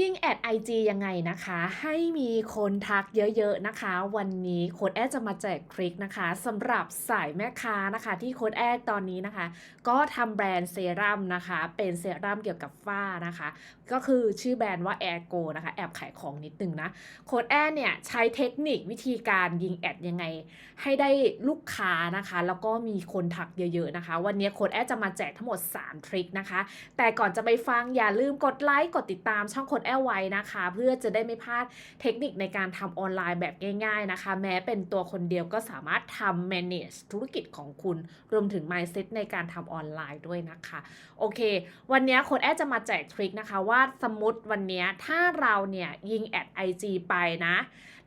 ยิ่งแอด IG ยังไงนะคะ ให้มีคนทักเยอะๆนะคะ วันนี้โค้ดแอดจะมาแจกทริคนะคะสำหรับสายแม่ค้านะคะ ที่โค้ดแอดตอนนี้นะคะ ก็ทำแบรนด์เซรั่มนะคะ เป็นเซรั่มเกี่ยวกับฝ้านะคะ ก็คือชื่อแบรนด์ว่า Air Go นะคะ แอบขายของนิดนึงนะโค้ดแอดเนี่ยใช้เทคนิควิธีการยิงแอดยังไง ให้ได้ลูกค้านะคะ แล้วก็มีคนทักเยอะๆนะคะ วันนี้โค้ดแอดจะมาแจกทั้งหมด 3 ทริคนะคะ แต่ก่อนจะไปฟังอย่าลืมกดไลค์กดติดตามช่องโค้ดแอดไว้นะคะ เพื่อจะได้ไม่พลาดเทคนิคในการทำออนไลน์แบบง่าย ๆนะคะ แม้เป็นตัวคนเดียวก็สามารถทำ manage ธุรกิจของคุณ รวมถึง mindset ในการทำออนไลน์ด้วยนะคะ โอเค วันนี้โค้ดแอดจะมาแจกทริคนะคะว่าสมมติวันนี้ถ้าเราเนี่ยยิงแอด IG ไปนะ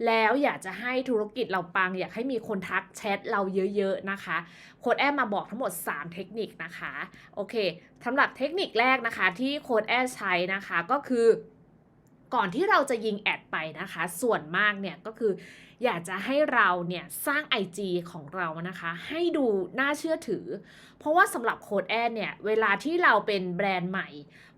แล้วอยากจะให้ธุรกิจเราปัง อยากให้มีคนทักแชทเราเยอะๆนะคะโค้ดแอดมาบอกทั้งหมด 3 เทคนิคนะคะ โอเคสำหรับเทคนิคแรกนะคะที่โค้ดแอดใช้นะคะก็คือ ก่อนที่เราจะยิงแอดไปนะคะ ส่วนมากเนี่ยก็คือ อยากจะให้เราเนี่ยสร้าง IG ของเรานะคะ ให้ดูน่าเชื่อถือ เพราะว่าสำหรับโค้ดแอดเนี่ย เวลาที่เราเป็นแบรนด์ใหม่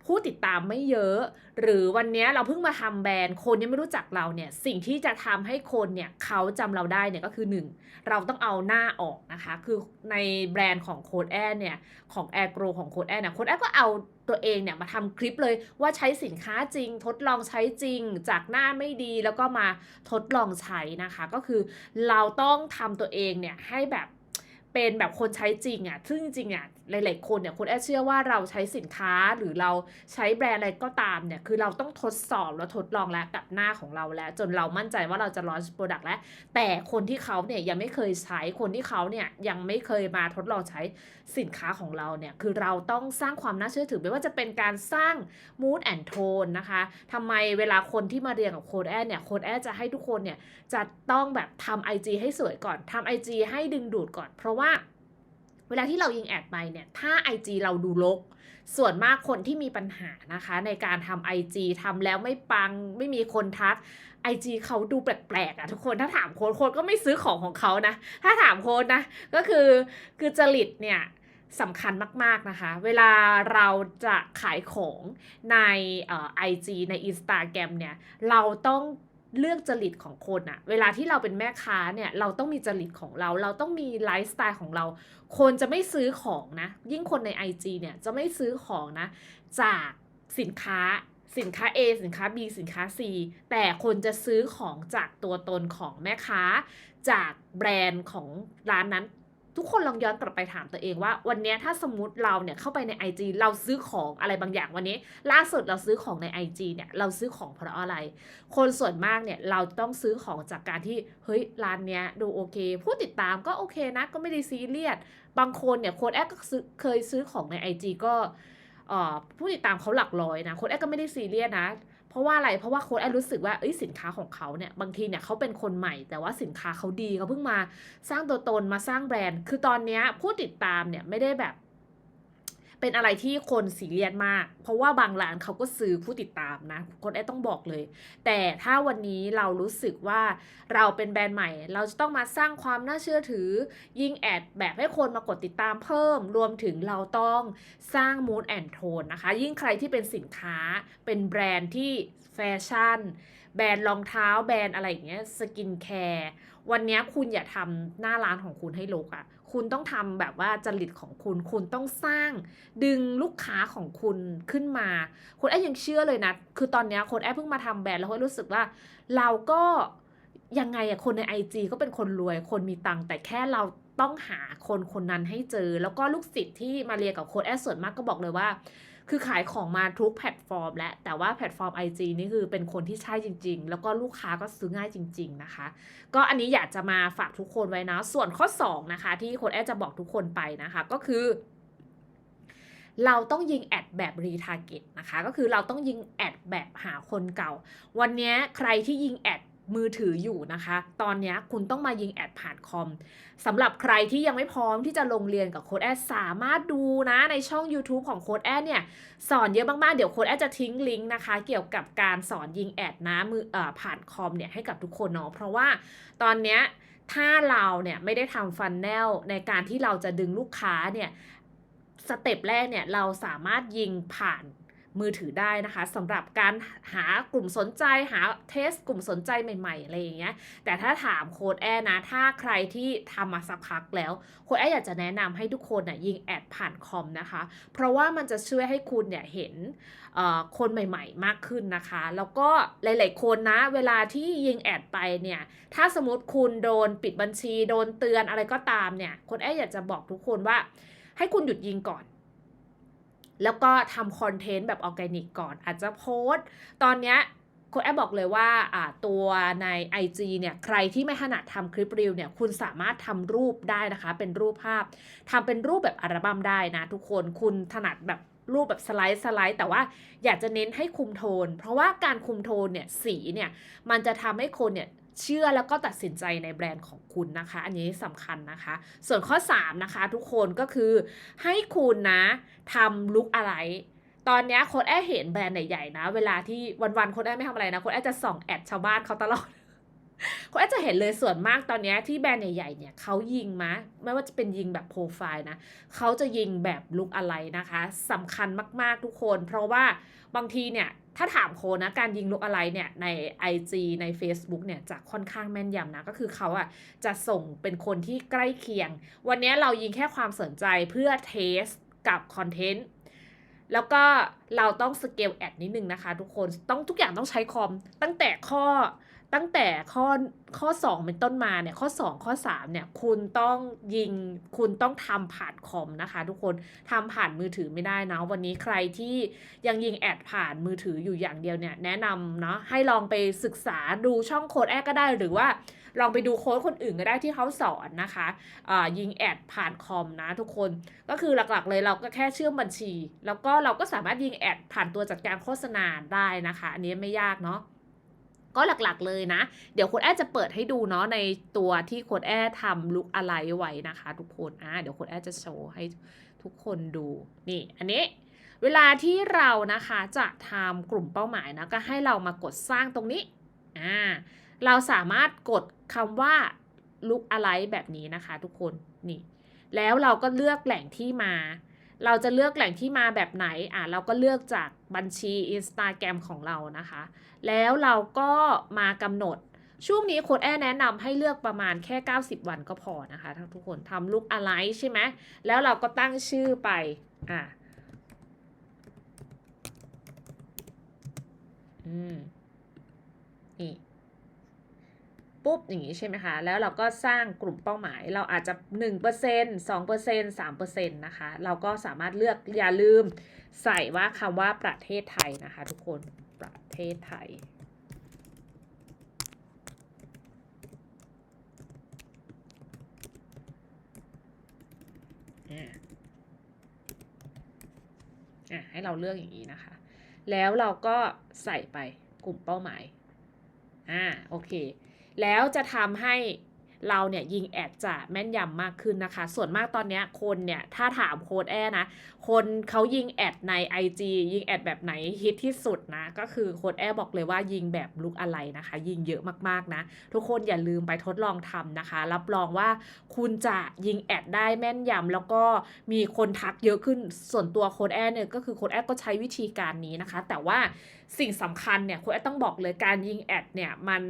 ผู้ติดตามไม่เยอะ หรือวันนี้เราเพิ่งมาทำแบรนด์คนยังไม่รู้จักเราเนี่ยสิ่งที่จะทำให้คนเนี่ยเขาจำเราได้เนี่ยก็คือ 1 เราต้องเอาหน้าออกนะคะ คือในแบรนด์ของโค้ดแอดเนี่ยของแอร์โกรของโค้ดแอดเนี่ยโค้ดแอดก็เอาตัวเองเนี่ยมาทำคลิปเลยว่าใช้สินค้าจริง ทดลองใช้จริง จากหน้าไม่ดีแล้วก็มาทดลองใช้นะคะ ก็คือเราต้องทำตัวเองเนี่ยให้แบบเป็นแบบคนใช้จริงอะ่ะซึ่งจริงๆอะ หลาย ๆ คนเนี่ยคนแอดเชื่อว่าเราใช้สินค้าหรือเราใช้แบรนด์อะไรก็ตามเนี่ยคือเราต้องทดสอบแล้วทดลองแล้วกับหน้าของเราแล้ว จนเรามั่นใจว่าเราจะ launch product แล้ว แต่คนที่เขาเนี่ยยังไม่เคยใช้คนที่เขาเนี่ยยังไม่เคยมาทดลองใช้สินค้าของเราเนี่ยคือเราต้องสร้างความน่าเชื่อถือไม่ว่าจะเป็นการสร้าง mood and tone นะคะทำไมเวลาคนที่มาเรียนกับโค้ดแอดเนี่ยโค้ดแอดจะให้ทุกคนเนี่ยจะต้องแบบทำ IG ให้สวยก่อนทำ IG ให้ดึงดูดก่อน เพราะว่า เวลาที่เรายิงแอดไปเนี่ย ถ้า IG เราดูลก ส่วนมากคนที่มีปัญหานะคะ ในการทำ IG ทำแล้วไม่ปังไม่มีคนทัก IG เขาดูแปลกๆอะทุกคนถ้าถามโค้ดโค้ดก็ไม่ซื้อของของเขานะ ถ้าถามโค้ดนะ ก็คือคือจริตเนี่ยสำคัญมาก ๆ นะคะ เวลาเราจะขายของในเอ่อ IG ใน Instagram เนี่ย เราต้อง เลือกจริตของคนอะเวลาที่เราเป็นแม่ค้าเนี่ยเราต้องมีจริตของเรา เราต้องมีไลฟ์สไตล์ของเรา คนจะไม่ซื้อของนะ ยิ่งคนใน IG เนี่ยจะไม่ซื้อของนะ จากสินค้าสินค้า A สินค้า B สินค้า C แต่คนจะซื้อของจากตัวตนของแม่ค้า จากแบรนด์ของร้านนั้น ทุกคนลองย้อนกลับไปถามตัวเองว่า วันนี้ถ้าสมมติเราเนี่ยเข้าไปใน IG เราซื้อของอะไรบางอย่างวันนี้ ล่าสุดเราซื้อของใน IG เนี่ยเราซื้อของเพราะอะไร คนส่วนมากเนี่ยเราต้องซื้อของจากการที่เฮ้ยร้านเนี้ยดูโอเค ผู้ติดตามก็โอเคนะก็ไม่ได้ซีเรียสบางคนเนี่ยโค้ดแอดก็ซื้อเคยซื้อของใน IG ก็เอ่อผู้ติดตามเขาหลักร้อยนะโค้ดแอดก็ไม่ได้ซีเรียสนะ เพราะว่าอะไร เพราะว่าโค้ดแอนรู้สึกว่าเอ้ยสินค้าของเขาเนี่ยบางทีเนี่ยเขาเป็นคนใหม่ แต่ว่าสินค้าเขาดีเขาเพิ่งมาสร้างตัวตนมาสร้างแบรนด์ คือตอนนี้ผู้ติดตามเนี่ยไม่ได้แบบ เป็นอะไรที่คนซีเรียสมาก เพราะว่าบางร้านเขาก็ซื้อผู้ติดตามนะค้ดแอดต้องบอกเลย แต่ถ้าวันนี้เรารู้สึกว่าเราเป็นแบรนด์ใหม่ เราจะต้องมาสร้างความน่าเชื่อถือ ยิงแอดแบบให้คนมากดติดตามเพิ่ม รวมถึงเราต้องสร้าง mood and tone นะคะ ยิ่งใครที่เป็นสินค้าเป็นแบรนด์ที่แฟชั่น แบรนด์รองเท้าแบรนด์อะไรอย่างเงี้ยสกินแคร์วันนี้คุณอย่าทำหน้าร้านของคุณให้รกอะ่ะ คุณต้องทำแบบว่าจริตของคุณ คุณต้องสร้างดึงลูกค้าของคุณขึ้นมา คุณแอบยังเชื่อเลยนะ คือตอนนี้คนแอบเพิ่งมาทำแบรนด์แล้วก็รู้สึกว่า เราก็ยังไงอะคนใน IG ก็เป็นคนรวย คนมีตังค์แต่แค่เราต้องหาคนคนนั้นให้เจอ แล้วก็ลูกศิษย์ที่มาเรียนกับโค้ดแอดส่วนมากก็บอกเลยว่า คือขายของมาทุกแพลตฟอร์ม แล้วแต่ว่าแพลตฟอร์ม IG นี่คือเป็นคนที่ใช่จริง ๆ แล้วก็ลูกค้าก็ซื้อง่ายจริง ๆนะคะ ก็อันนี้อยากจะมาฝากทุกคนไว้นะ ส่วนข้อ 2 นะคะ ที่โค้ดแอดจะบอกทุกคนไปนะคะก็คือเราต้องยิงแอดแบบรีทาร์เก็ตนะคะ ก็คือเราต้องยิงแอดแบบหาคนเก่า วันนี้ใครที่ยิงแอด มือถืออยู่นะคะ ตอนนี้คุณต้องมายิงแอดผ่านคอมสำหรับใครที่ยังไม่พร้อมที่จะลงเรียนกับโค้ดแอดสามารถดูนะในช่อง YouTube ของโค้ดแอดเนี่ย สอนเยอะมาก ๆ เดี๋ยวโค้ดแอดจะทิ้งลิงก์นะคะ เกี่ยวกับการสอนยิงแอดนะมือออผ่านคอมเนี่ยให้กับทุกคนเนาะเพราะว่าตอนนี้ถ้าเราเนี่ยไม่ได้ทำฟันแนลในการที่เราจะดึงลูกค้าเนี่ยสเต็ปแรกเนี่ยเราสามารถยิงผ่าน มือถือได้นะคะสำหรับการหากลุ่มสนใจหาเทสกลุ่มสนใจใหม่ๆอะไรอย่างเงี้ยแต่ถ้าถามโค้ดแอร์นะ ถ้าใครที่ทำมาสักพักแล้วโค้ดแอร์อยากจะแนะนำให้ทุกคนน่ะยิงแอดผ่านคอมนะคะ เพราะว่ามันจะช่วยให้คุณเนี่ยเห็นคนใหม่ๆ มากขึ้นนะคะ แล้วก็หลายๆคนนะ เวลาที่ยิงแอดไปเนี่ย ถ้าสมมติคุณโดนปิดบัญชีโดนเตือนอะไรก็ตามเนี่ยโค้ดแอร์อยากจะบอกทุกคนว่า ให้คุณหยุดยิงก่อน แล้วก็ทำคอนเทนต์แบบออร์แกนิกก่อน อาจจะโพสต์ ตอนเนี้ยโค้ดแอปบอกเลยว่าอ่าตัวใน IG เนี่ยใครที่ไม่ถนัดทำคลิปรีวเนี่ยคุณสามารถทำรูปได้นะคะ เป็นรูปภาพทำเป็นรูปแบบอัลบั้มได้นะทุกคนคุณถนัดแบบรูปแบบสไลด์สไลด์แต่ว่าอยากจะเน้นให้คุมโทน เพราะว่าการคุมโทนเนี่ยสีเนี่ยมันจะทำให้คนเนี่ย เชื่อแล้วก็ตัดสินใจในแบรนด์ของคุณนะคะ อันนี้สำคัญนะคะ ส่วนข้อ 3 นะคะ ทุกคนก็คือให้คุณนะทำลุกอะไร ตอนนี้โค้ดแอเห็นแบรนด์ใหญ่ๆนะ เวลาที่วันๆโค้ดแอไม่ทำอะไรนะโค้ดแอจะส่องแอดชาวบ้านเขาตลอดค้ดแอจะเห็นเลยส่วนมากตอนนี้ที่แบรนด์ใหญ่ๆเนี่ยเขายิงมาไม่ว่าจะเป็นยิงแบบโปรไฟล์นะเขาจะยิงแบบลุกอะไรนะคะสำคัญมากๆทุกคน เพราะว่าบางทีเนี่ย ถ้าถามโคนะ การยิงลูกอะไรเนี่ยใน IG ใน Facebook เนี่ยจะค่อนข้างแม่นยำนะ ก็คือเขาอะจะส่งเป็นคนที่ใกล้เคียง วันนี้เรายิงแค่ความสนใจเพื่อเทสกับคอนเทนต์แล้วก็เราต้องสเกลแอดนิดนึงนะคะทุกคนต้องทุกอย่างต้องใช้คอมตั้งแต่ข้อ ตั้งแต่ข้อข้อ 2 เป็นต้นมาเนี่ยข้อ 2 ข้อ3เนี่ยคุณต้องยิงคุณต้องทำผ่านคอมนะคะ ทุกคนทำผ่านมือถือไม่ได้นะวันนี้ใครที่ยังยิงแอดผ่านมือถืออยู่อย่างเดียวเนี่ยแนะนำเนาะให้ลองไปศึกษาดูช่องโค้ดแอดก็ได้หรือว่าลองไปดูโค้ดคนอื่นก็ได้ที่เขาสอนนะคะะยิงแอดผ่านคอมนะทุกคนก็คือหลักๆเลยเราก็แค่เชื่อมบัญชี แล้วก็เราก็สามารถยิงแอดผ่านตัวจัดการโฆษณาได้นะคะ อันนี้ไม่ยากเนาะ ก็หลักๆเลยนะ เดี๋ยวโค้ดแอดจะเปิดให้ดูเนาะในตัวที่โค้ดแอดทำลุกอะไรไว้นะคะ ทุกคนอ่าเดี๋ยวโค้ดแอดจะโชว์ให้ทุกคนดูนี่อันนี้เวลาที่เรานะคะจะทำกลุ่มเป้าหมายนะก็ให้เรามากดสร้างตรงนี้อ่าเราสามารถกดคำว่าลุกอะไรแบบนี้นะคะ ทุกคนนี่แล้วเราก็เลือกแหล่งที่มา เราจะเลือกแหล่งที่มาแบบไหนอะเราก็เลือกจากบัญชี Instagram ของเรานะคะ แล้วเราก็มากำหนดช่วงนี้โค้ดแอแนะนำให้เลือกประมาณแค่ 90 วันก็พอนะคะทั้งทุกคนทำลุกอะไรใช่ไหมแล้วเราก็ตั้งชื่อไปอะอืมนี่ ปุ๊บอย่างนี้ใช่ไหมคะแล้วเราก็สร้างกลุ่มเป้าหมาย เราอาจจะ 1% 2% 3%นะคะเราก็สามารถเลือกอย่าลืมใส่ว่าคำว่าประเทศไทยนะคะทุกคนประเทศไทยให้เราเลือกอย่างนี้นะคะ แล้วเราก็ใส่ไปกลุ่มเป้าหมาย อ่า โอเค แล้วจะทำให้ เราเนี่ยยิงแอดจะแม่นยำมากขึ้นนะคะ ส่วนมากตอนนี้คนเนี่ยถ้าถามโค้ดแอนะ คนเขายิงแอดใน IG ยิงแอดแบบไหนฮิตที่สุดนะ ก็คือโค้ดแอบอกเลยว่ายิงแบบลุกอะไรนะคะ ยิงเยอะมากๆนะ ทุกคนอย่าลืมไปทดลองทำนะคะ รับรองว่าคุณจะยิงแอดได้แม่นยำแล้วก็มีคนทักเยอะขึ้นส่วนตัวโค้ดแอเนี่ยก็คือโค้ดแอก็ใช้วิธีการนี้นะคะ แต่ว่าสิ่งสำคัญเนี่ยโค้ดแอต้องบอกเลยการยิงแอดเนี่ยมัน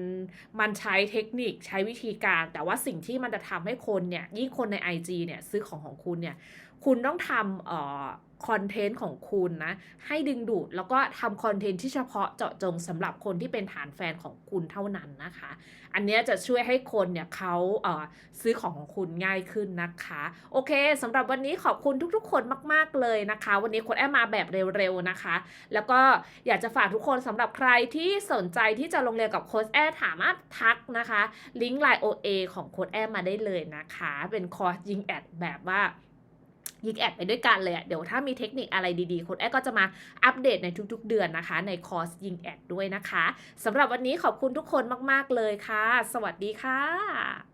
มันใช้เทคนิคใช้วิธีการแต่แต่ว่าสิ่งที่มันจะทำให้คนเนี่ยยิ่งคนใน IG เนี่ยซื้อของของคุณเนี่ย คุณต้องทำเอ่อคอนเทนต์ของคุณนะ ให้ดึงดูดแล้วก็ทำคอนเทนต์ที่เฉพาะเจาะจงสำหรับคนที่เป็นฐานแฟนของคุณเท่านั้นนะคะ อันนี้จะช่วยให้คนเนี่ยเขาเซื้อของของคุณง่ายขึ้นนะคะ โอเคสำหรับวันนี้ขอบคุณทุกๆ คนมากๆเลยนะคะ วันนี้โค้ดแอมมาแบบเร็วๆนะคะ แล้วก็อยากจะฝากทุกคนสำหรับใครที่สนใจที่จะลงเรียนกับโค้ชแอร์สามารถทักนะคะ ลิงก์ไลน์ OA ของโค้ชแอร์มาได้เลยนะคะ เป็นคอร์สยิงแอดแบบว่า ยิงแอดไปด้วยกันเลยอะเดี๋ยวถ้ามีเทคนิคอะไรดีๆโค้ดแอดก็จะมาอัปเดตในทุกๆเดือนนะคะ ในคอร์สยิงแอดด้วยนะคะสำหรับวันนี้ขอบคุณทุกคนมากๆเลยค่ะ สวัสดีค่ะ